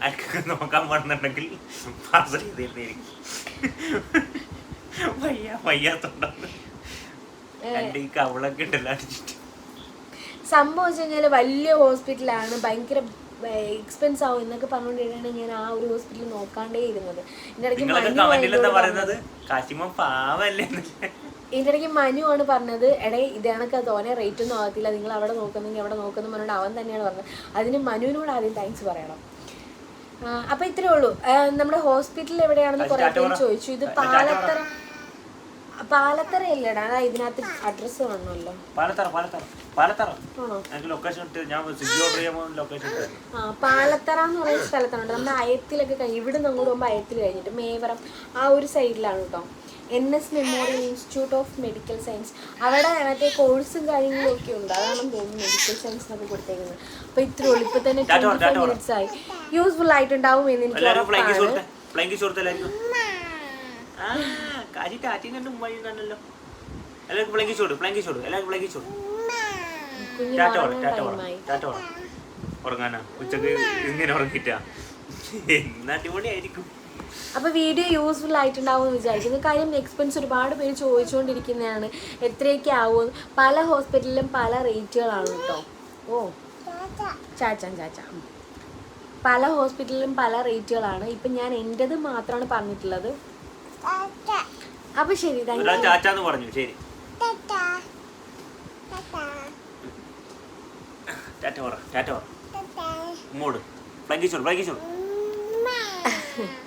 അയാൾക്ക് നോക്കാൻ പാടുന്നുണ്ടെങ്കിൽ പാർസൽ ചെയ്തിരുന്നിരിക്കും വയ്യ വയ്യാത്തോണ്ടാണ്. എന്റെ ഈ കവളൊക്കെ ഉണ്ടല്ലോ അടിച്ചിട്ട്
സംഭവം വെച്ച് കഴിഞ്ഞാൽ വലിയ ഹോസ്പിറ്റലാണ്. ഭയങ്കര എക്സ്പെൻസ് ആവും എന്നൊക്കെ പറഞ്ഞുകൊണ്ടിട്ടാണ് ഞാൻ ആ ഒരു ഹോസ്പിറ്റൽ നോക്കാണ്ടേ ഇരുന്നത്. ഇതിന്റെ ഇടയ്ക്ക് മനു ആണ് പറഞ്ഞത് എടേ ഇത് കണക്ക് തോനെ റേറ്റ് ഒന്നും ആകത്തില്ല നിങ്ങൾ അവിടെ നോക്കുന്നെങ്കിൽ അവിടെ നോക്കുന്നു പറഞ്ഞിട്ട് അവൻ തന്നെയാണ് പറഞ്ഞത്. അതിന് മനുവിനോട് ആദ്യം താങ്ക്സ് പറയണം. അപ്പൊ ഇത്രേ ഉള്ളൂ. നമ്മുടെ ഹോസ്പിറ്റൽ എവിടെയാണെന്ന് കുറെ പേര് ചോദിച്ചു. ഇത് പാലത്തറ പാലത്തറ അല്ലേടാ അതാ ഇതിനകത്ത് അഡ്രസ് കാണണമല്ലോ
പാലത്തറ പാലത്തറ പാലത്തറ. എനിക്ക് ലൊക്കേഷൻ ഇട്ട് ഞാൻ ലൊക്കേഷൻ
ആ പാലത്തറ എന്ന് പറയുന്ന സ്ഥലത്താണ് കേട്ടോ നമ്മുടെ അയത്തിലൊക്കെ കഴിഞ്ഞ് ഇവിടെ നിന്ന് അങ്ങോട്ട് പോകുമ്പോൾ അയത്തിൽ കഴിഞ്ഞിട്ട് മേവറം ആ ഒരു സൈഡിലാണ് കേട്ടോ. N S memorial institute of medical science അവിടെ മറ്റേ കോഴ്സും കാര്യങ്ങളും ഒക്കെ ഉണ്ട്. അതാണ് തോന്നുന്നു മെഡിക്കൽ സയൻസ് എന്നൊക്കെ കൊടുത്തേക്കുന്നത്. അപ്പൊ ഇത്രേ ഉള്ളൂ. ഇപ്പൊ തന്നെ ട്വന്റി ഫൈവ്. മിനിറ്റ്സ് ആയി. യൂസ്ഫുൾ ആയിട്ടുണ്ടാവും എന്ന് എനിക്ക്
ആ
ഉറപ്പാണ്.
കാശി ടാറ്റിയും കണ്ടും വഴി കണ്ടല്ലോ. എല്ലാവർക്കും പ്ലങ്കി ചൂട് പ്ലങ്കി ചൂട് എല്ലാവർക്കും പ്ലങ്കി ചൂട്. ടാറ്റ പറ ടാറ്റ പറ ടാറ്റ പറ ഉറങ്ങാനാ? ഉച്ചയ്ക്ക് ഇങ്ങനെ ഉറങ്ങിട്ടാ എന്നാ അടിപൊളിയായിരിക്കും.
അപ്പൊ വീഡിയോ യൂസ്ഫുൾ ആയിട്ടുണ്ടാവും എന്ന് വിചാരിക്കുന്നു. കാര്യം എക്സ്പെൻസ് ഒരുപാട് പേര് ചോദിച്ചുകൊണ്ടിരിക്കുന്നതാണ് എത്രയൊക്കെ ആവും? പല ഹോസ്പിറ്റലിലും പല റേറ്റുകളാണ് കേട്ടോ ഓ. ചാച്ചാൻ ചാച്ചാ. ഉം. പല ഹോസ്പിറ്റലിലും പല റേറ്റുകളാണ് ഇപ്പം ഞാൻ എന്റെത് മാത്രമാണ് പറഞ്ഞിട്ടുള്ളത്. അപ്പോൾ ശരി
ചാച്ചാന്ന് പറഞ്ഞു ശരി. ടാറ്റ. പറ ടാറ്റ പറ. ഫ്ലൈങ്കി ചൂട് ഫ്ലൈങ്കി ചൂട്
യു